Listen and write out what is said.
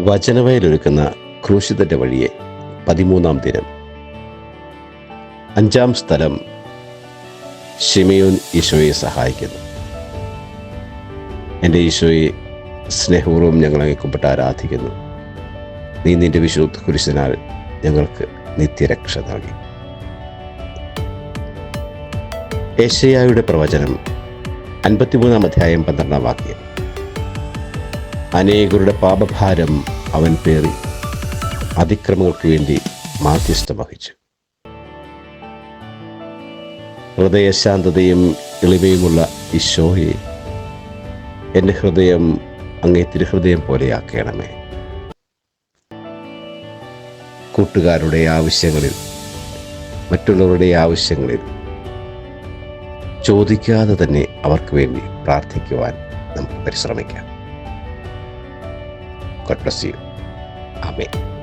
വചനവയലൊരുക്കുന്ന ക്രൂശിതന്റെ വഴിയെ പതിമൂന്നാം ദിനം. അഞ്ചാം സ്ഥലം ഷിമയോൻ ഈശോയെ സഹായിക്കുന്നു. എന്റെ ഈശോയെ സ്നേഹപൂർവം ഞങ്ങളെ കുമ്പിട്ട് ആരാധിക്കുന്നു. നീ നിന്റെ വിശുദ്ധ കുരിശനാൽ ഞങ്ങൾക്ക് നിത്യരക്ഷ നൽകി. ഏഷ്യായുടെ പ്രവചനം അൻപത്തിമൂന്നാം അധ്യായം പന്ത്രണ്ടാം വാക്യം. അനേകരുടെ പാപഭാരം അവൻ പേറി അതിക്രമങ്ങൾക്ക് വേണ്ടി മാധ്യസ്ഥം വഹിച്ചു. ഹൃദയശാന്തതയും എളിമയുമുള്ള ഈശോയെ എന്റെ ഹൃദയം അങ്ങേ തിരുഹൃദയം പോലെയാക്കണമേ. കൂട്ടുകാരുടെ ആവശ്യങ്ങളിൽ മറ്റുള്ളവരുടെ ആവശ്യങ്ങളിൽ ചോദിക്കാതെ തന്നെ അവർക്ക് വേണ്ടി പ്രാർത്ഥിക്കുവാൻ നമുക്ക് പരിശ്രമിക്കാം bless you. Amen.